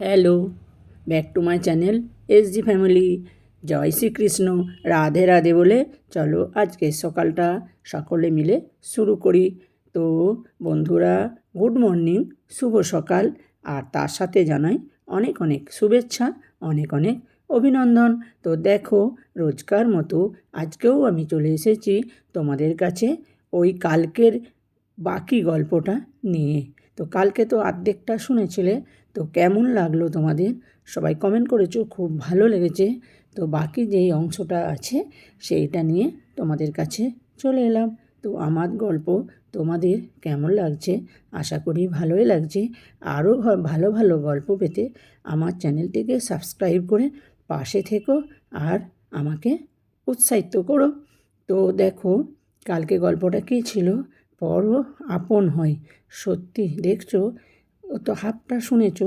Hello back to my channel S G family জয় শ্রীকৃষ্ণ, রাধে রাধে বলে চলো আজকে সকালটা সকলে মিলে শুরু করি। তো বন্ধুরা গুড মর্নিং শুভ সকাল। আর তার সাথে জানাই অনেক অনেক শুভেচ্ছা, অনেক অনেক অভিনন্দন। তো দেখো, রোজকার মতো আজকেও আমি চলে এসেছি তোমাদের কাছে ওই কালকের বাকি গল্পটা নিয়ে। তো কালকে তো অর্ধেকটা শুনেছিলে তো কেমন লাগল তোমাদের? সবাই কমেন্ট করেছ, খুব ভালো লেগেছে। তো বাকি যেই অংশটা আছে, সেইটা নিয়ে তোমাদের কাছে চলে এলাম। তো আমার গল্প তোমাদের কেমন লাগছে? আশা করি ভালোই লাগছে। আরও ভালো ভালো গল্প পেতে আমার চ্যানেলটিকে সাবস্ক্রাইব করে পাশে থেকো আর আমাকে উৎসাহিত করো। তো দেখো, কালকে গল্পটা কী ছিল? পর আপন হয়। সত্যি দেখছ তো হাফটা শুনেছ?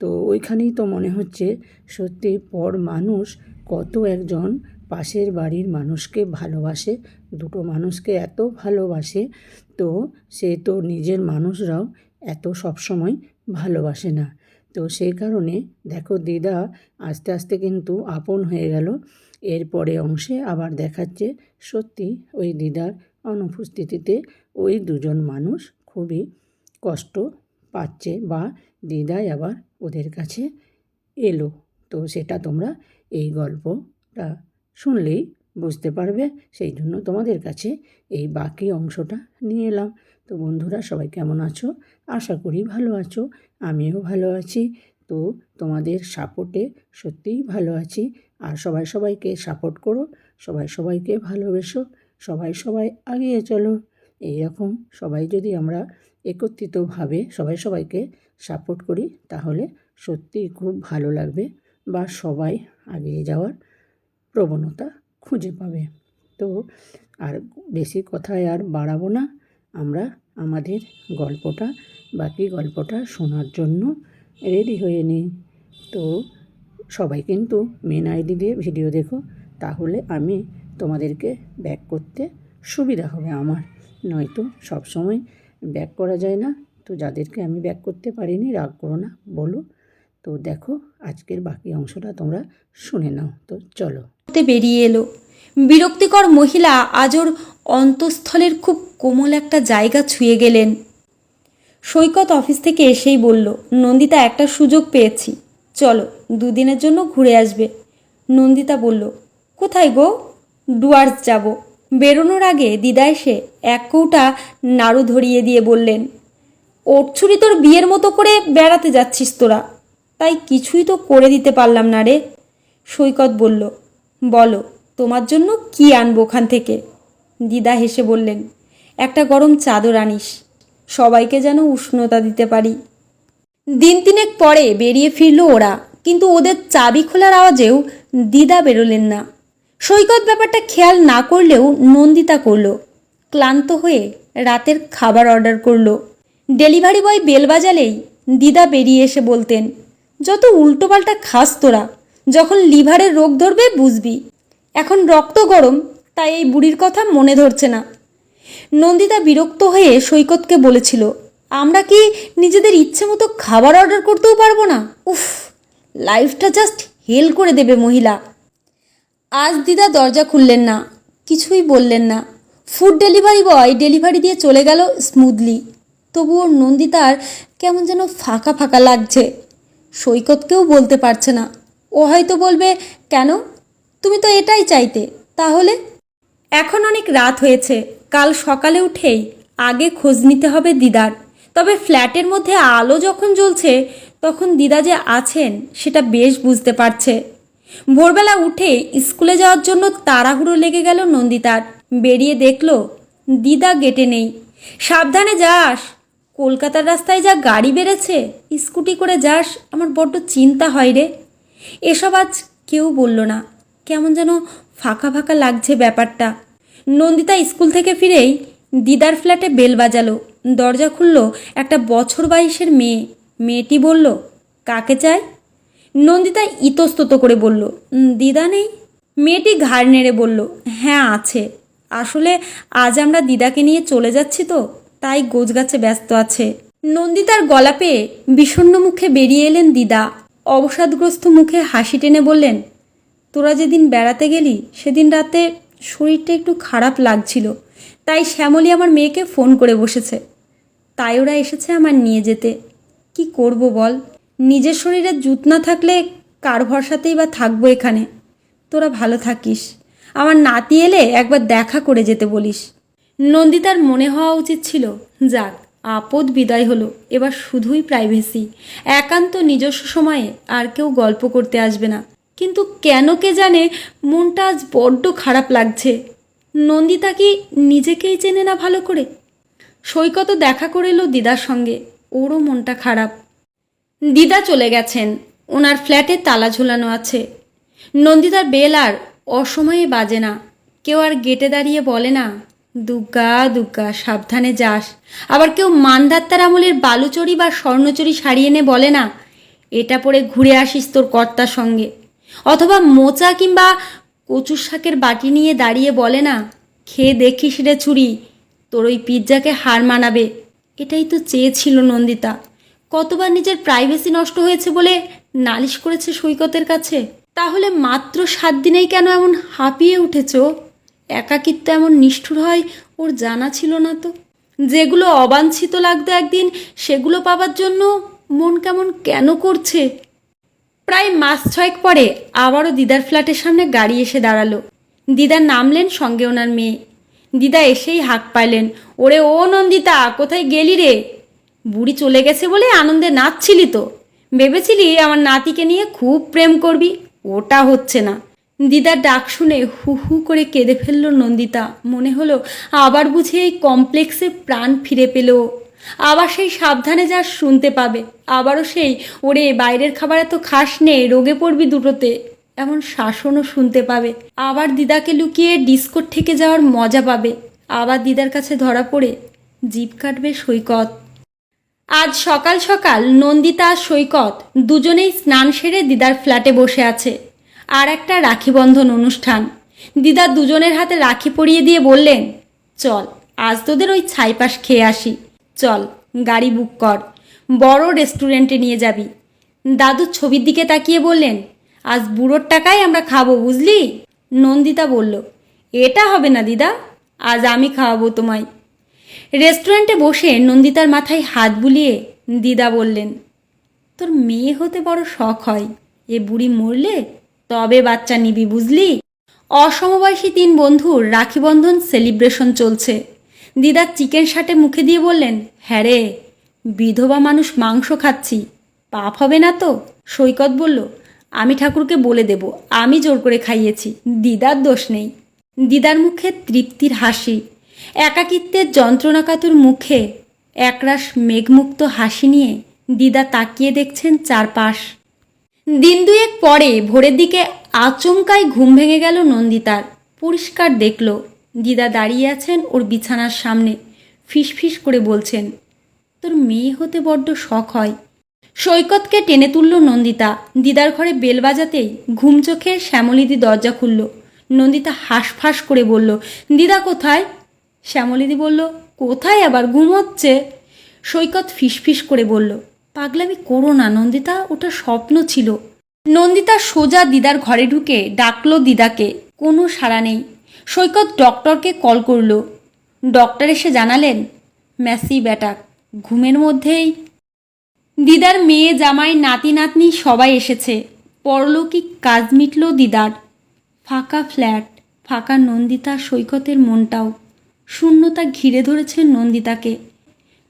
তো ওইখানেই তো মনে হচ্ছে সত্যি পর মানুষ কত একজন পাশের বাড়ির মানুষকে ভালোবাসে, দুটো মানুষকে এত ভালোবাসে, তো সে তো নিজের মানুষরাও এত সবসময় ভালোবাসে না। তো সেই কারণে দেখো দিদা আস্তে আস্তে কিন্তু আপন হয়ে গেল। এরপরে অংশে আবার দেখাচ্ছে সত্যি ওই দিদার অনুপস্থিতিতে ওই দুজন মানুষ খুবই কষ্ট পাচ্ছে বা দিদাই আবার ওদের কাছে এলো। তো সেটা তোমরা এই গল্পটা শুনলেই বুঝতে পারবে। সেই জন্য তোমাদের কাছে এই বাকি অংশটা নিয়ে এলাম। তো বন্ধুরা, সবাই কেমন আছো? আশা করি ভালো আছো। আমিও ভালো আছি। তো তোমাদের সাপোর্টে সত্যিই ভালো আছি। আর সবাই সবাইকে সাপোর্ট করো। সবাই সবাইকে ভালোবেসো। সবাই সবাই এগিয়ে চলো। এইরকম সবাই যদি আমরা একত্রিতভাবে সবাই সবাইকে সাপোর্ট করি, তাহলে সত্যিই খুব ভালো লাগবে বা সবাই এগিয়ে যাওয়ার প্রবণতা খুঁজে পাবে। তো আর বেশি কথায় আর বাড়াবো না, আমরা আমাদের গল্পটা, বাকি গল্পটা শোনার জন্য রেডি হয়ে নিই। তো সবাই কিন্তু মেন আইডি দিয়ে ভিডিও দেখো, তাহলে আমি তোমাদেরকে ব্যাক করতে সুবিধা হবে আমার। নয়তো সবসময় ব্যাক করা যায় না। তো যাদেরকে আমি ব্যাক করতে পারিনি, রাগ করো না, বলো। তো দেখো, আজকের বাকি অংশটা তোমরা শুনে নাও। তো চলো। বেরিয়ে এলো। বিরক্তিকর মহিলা আজর অন্তঃস্থলের খুব কোমল একটা জায়গা ছুঁয়ে গেলেন। সৈকত অফিস থেকে এসেই বলল, নন্দিতা, একটা সুযোগ পেয়েছি। চলো, দুদিনের জন্য ঘুরে আসবে। নন্দিতা বলল, কোথায় গো? ডুয়ার্স যাব। বেরোনোর আগে দিদা এসে এক কৌটা নাড়ু ধরিয়ে দিয়ে বললেন ওর ছুরি তোর বিয়ের মতো করে বেড়াতে যাচ্ছিস তোরা। তাই কিছুই তো করে দিতে পারলাম না রে। সৈকত বলল, বলো, তোমার জন্য কি আনব ওখান থেকে? দিদা হেসে বললেন, একটা গরম চাদর আনিস, সবাইকে যেন উষ্ণতা দিতে পারি। দিন তিনেক পরে বেরিয়ে ফিরল ওরা, কিন্তু ওদের চাবি খোলার আওয়াজেও দিদা বেরোলেন না। সৈকত ব্যাপারটা খেয়াল না করলেও নন্দিতা করল। ক্লান্ত হয়ে রাতের খাবার অর্ডার করল। ডেলিভারি বয় বেল বাজালেই দিদা বেরিয়ে এসে বলতেন, যত উল্টোপাল্টা খাস তোরা, যখন লিভারের রোগ ধরবে বুঝবি। এখন রক্ত গরম, তাই এই বুড়ির কথা মনে ধরছে না। নন্দিতা বিরক্ত হয়ে সৈকতকে বলেছিল, আমরা কি নিজেদের ইচ্ছে মতো খাবার অর্ডার করতেও পারব না? উফ, লাইফটা জাস্ট হেল করে দেবে মহিলা। আজ দিদা দরজা খুললেন না, কিছুই বললেন না। ফুড ডেলিভারি বয় ডেলিভারি দিয়ে চলে গেল স্মুথলি তবুও নন্দিতার কেমন যেন ফাঁকা ফাঁকা লাগছে। সৈকতকেও বলতে পারছে না। ও হয়তো বলবে, কেন? তুমি তো এটাই চাইতে। তাহলে? এখন অনেক রাত হয়েছে। কাল সকালে উঠেই আগে খোঁজ নিতে হবে দিদার। তবে ফ্ল্যাটের মধ্যে আলো যখন জ্বলছে, তখন দিদা যে আছেন, সেটা বেশ বুঝতে পারছে। ভোরবেলা উঠে স্কুলে যাওয়ার জন্য তাড়াহুড়ো লেগে গেল নন্দিতার বেরিয়ে দেখল, দিদা গেটে নেই। সাবধানে যাস। কলকাতার রাস্তায় যা গাড়ি বেড়েছে, স্কুটি করে যাস, আমার বড্ড চিন্তা হয় রে। এসব আজ কেউ বলল না। কেমন যেন ফাঁকা ফাঁকা লাগছে ব্যাপারটা। নন্দিতা স্কুল থেকে ফিরেই দিদার ফ্ল্যাটে বেল বাজালো। দরজা খুলল একটা বছর বাইশের মেয়ে। মেয়েটি বলল, কাকে চায় নন্দিতা ইতস্তত করে বলল দিদা নেই? মেয়েটি ঘাড় নেড়ে বলল হ্যাঁ আছে। আসলে আজ আমরা দিদাকে নিয়ে চলে যাচ্ছি তো, তাই গোছগাছে ব্যস্ত আছে। নন্দিতার গলা পেয়ে বিষণ্ণ মুখে বেরিয়ে এলেন দিদা। অবসাদগ্রস্ত মুখে হাসি টেনে বললেন, তোরা যেদিন বেড়াতে গেলি, সেদিন রাতে শরীরটা একটু খারাপ লাগছিল, তাই শ্যামলী আমার মেয়েকে ফোন করে বসেছে। তাই ওরা এসেছে আমার নিয়ে যেতে। কি করব বল? নিজের শরীরে জুত না থাকলে কার ভরসাতেই বা থাকব এখানে? তোরা ভালো থাকিস। আমার নাতি এলে একবার দেখা করে যেতে বলিস। নন্দিতার মনে হওয়া উচিত ছিল, যাক, আপদ বিদায় হলো, এবার শুধুই প্রাইভেসি একান্ত নিজস্ব সময়ে আর কেউ গল্প করতে আসবে না। কিন্তু কেন কে জানে মনটা আজ বড্ড খারাপ লাগছে। নন্দিতা কি নিজেকেই চেনে না ভালো করে? সৈকতও দেখা করে এলো দিদার সঙ্গে, ওরও মনটা খারাপ। দিদা চলে গেছেন। ওনার ফ্ল্যাটে তালা ঝুলানো আছে। নন্দিতার বেল আর অসময়ে বাজে না। কেউ আর গেটে দাঁড়িয়ে বলে না, দুগ্গা দুগ্গা, সাবধানে যাস। আবার কেউ মানদাত্তার আমলের বালুচরি বা স্বর্ণচুরি সারিয়ে এনে বলে না, এটা পরে ঘুরে আসিস তোর কর্তার সঙ্গে। অথবা মোচা কিংবা কচুর শাকের বাটি নিয়ে দাঁড়িয়ে বলে না, খেয়ে দেখিস রে ছুরি তোর ওই পিৎজাকে হার মানাবে। এটাই তো চেয়েছিল নন্দিতা। কতবার নিজের প্রাইভেসি নষ্ট হয়েছে বলে নালিশ করেছে সৈকতের কাছে? তাহলে মাত্র সাত দিনেই কেন এমন হাঁপিয়ে উঠেছ? একাকিত্ব এমন নিষ্ঠুর হয়, ওর জানা ছিল না তো। যেগুলো অবাঞ্ছিত লাগতো একদিন, সেগুলো পাবার জন্য মন কেমন কেন করছে? প্রায় মাস ছয়েক পরে আবারও দিদার ফ্ল্যাটের সামনে গাড়ি এসে দাঁড়াল। দিদা নামলেন সঙ্গে ওনার মেয়ে। দিদা এসেই হাঁক পাইলেন। ওরে ও নন্দিতা, কোথায় গেলি রে? বুড়ি চলে গেছে বলে আনন্দে নাচছিলি তো। ভেবেছিলি আমার নাতিকে নিয়ে খুব প্রেম করবি। ওটা হচ্ছে না। দিদার ডাক শুনে হু হু করে কেঁদে ফেলল নন্দিতা। মনে হলো আবার বুঝি এই কমপ্লেক্সে প্রাণ ফিরে পেল। আবার সেই সাবধানে যা শুনতে পাবে। আবারও সেই, ওরে, বাইরের খাবার এত খাস নে, রোগে পড়বি দুটোতে। এমন শাসনও শুনতে পাবে। আবার দিদাকে লুকিয়ে ডিস্কোর থেকে যাওয়ার মজা পাবে। আবার দিদার কাছে ধরা পড়ে জিভ কাটবে সৈকত। আজ সকাল সকাল নন্দিতা আর সৈকত দুজনেই স্নান সেরে দিদার ফ্ল্যাটে বসে আছে। আর একটা রাখি বন্ধন অনুষ্ঠান। দিদা দুজনের হাতে রাখি পরিয়ে দিয়ে বললেন, চল, আজ তোদের ওই ছাইপাশ খেয়ে আসি। চল, গাড়ি বুক কর, বড় রেস্টুরেন্টে নিয়ে যাবি। দাদু ছবির দিকে তাকিয়ে বললেন, আজ বুড়োর টাকায় আমরা খাব, বুঝলি? নন্দিতা বলল, এটা হবে না দিদা, আজ আমি খাওয়াবো তোমায়। রেস্টুরেন্টে বসে নন্দিতার মাথায় হাত বুলিয়ে দিদা বললেন, তোর মেয়ে হতে বড় শখ হয়। এ বুড়ি মরলে তবে বাচ্চা নিবি, বুঝলি? অসমবয়সী তিন বন্ধুর রাখি বন্ধন সেলিব্রেশন চলছে। দিদা চিকেন শাটে মুখে দিয়ে বললেন হ্যাঁ রে, বিধবা মানুষ মাংস খাচ্ছি, পাপ হবে না তো? সৈকত বলল, আমি ঠাকুরকে বলে দেব, আমি জোর করে খাইয়েছি, দিদার দোষ নেই। দিদার মুখে তৃপ্তির হাসি একাকিত্বের যন্ত্রণাকাতুর মুখে একরাশ মেঘমুক্ত হাসি নিয়ে দিদা তাকিয়ে দেখছেন চারপাশ। দিন দুয়েক পরে ভোরের দিকে আচমকায় ঘুম ভেঙে গেল নন্দিতার। পরিষ্কার দেখল, দিদা দাঁড়িয়ে আছেন ওর বিছানার সামনে। ফিসফিস করে বলছেন, তোর মেয়ে হতে বড্ড শখ হয়। সৈকতকে টেনে তুলল নন্দিতা। দিদার ঘরে বেল বাজাতেই ঘুম চোখে শ্যামলিদি দরজা খুলল। নন্দিতা হাঁসফাঁস করে বলল, দিদা কোথায়? শ্যামলিদি বলল, কোথায় আবার ঘুমোচ্ছে সৈকত ফিসফিস করে বলল, পাগলামি করো না নন্দিতা, ওটা স্বপ্ন ছিল। নন্দিতা সোজা দিদার ঘরে ঢুকে ডাকলো দিদাকে, কোনো সাড়া নেই। সৈকত ডক্টরকে কল করল। ডক্টর এসে জানালেন, ম্যাসি ব্যাটাক ঘুমের মধ্যেই দিদার মেয়ে, জামাই, নাতি, নাতনি সবাই এসেছে। পরলৌকিক কাজ মিটল দিদার। ফাঁকা ফ্ল্যাট, ফাঁকা নন্দিতা সৈকতের মনটাও। শূন্যতা ঘিরে ধরেছে নন্দিতাকে।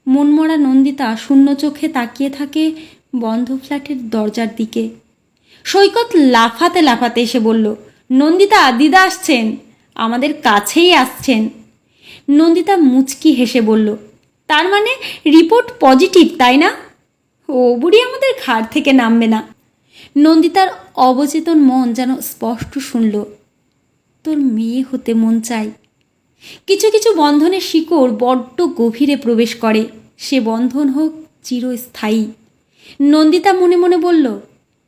মনমরা নন্দিতা শূন্য চোখে তাকিয়ে থাকে বন্ধ ফ্ল্যাটের দরজার দিকে। সৈকত লাফাতে লাফাতে এসে বলল, নন্দিতা, দিদা আসছেন। আমাদের কাছেই আসছেন। নন্দিতা মুচকি হেসে বলল, তার মানে রিপোর্ট পজিটিভ, তাই না? ও বুড়ি আমাদের ঘাড় থেকে নামবে না। নন্দিতার অবচেতন মন যেন স্পষ্ট শুনল, তোর মেয়ে হতে মন চাই কিছু কিছু বন্ধনের শিকড় বড্ড গভীরে প্রবেশ করে। সে বন্ধন হোক চিরস্থায়ী। নন্দিতা মনে মনে বলল,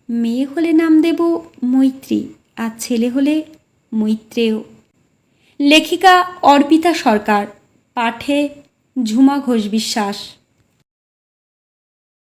মেয়ে হলে নাম দেব মৈত্রী, আর ছেলে হলে মৈত্রেয়। লেখিকা অর্পিতা সরকার, পাঠে ঝুমা ঘোষ বিশ্বাস।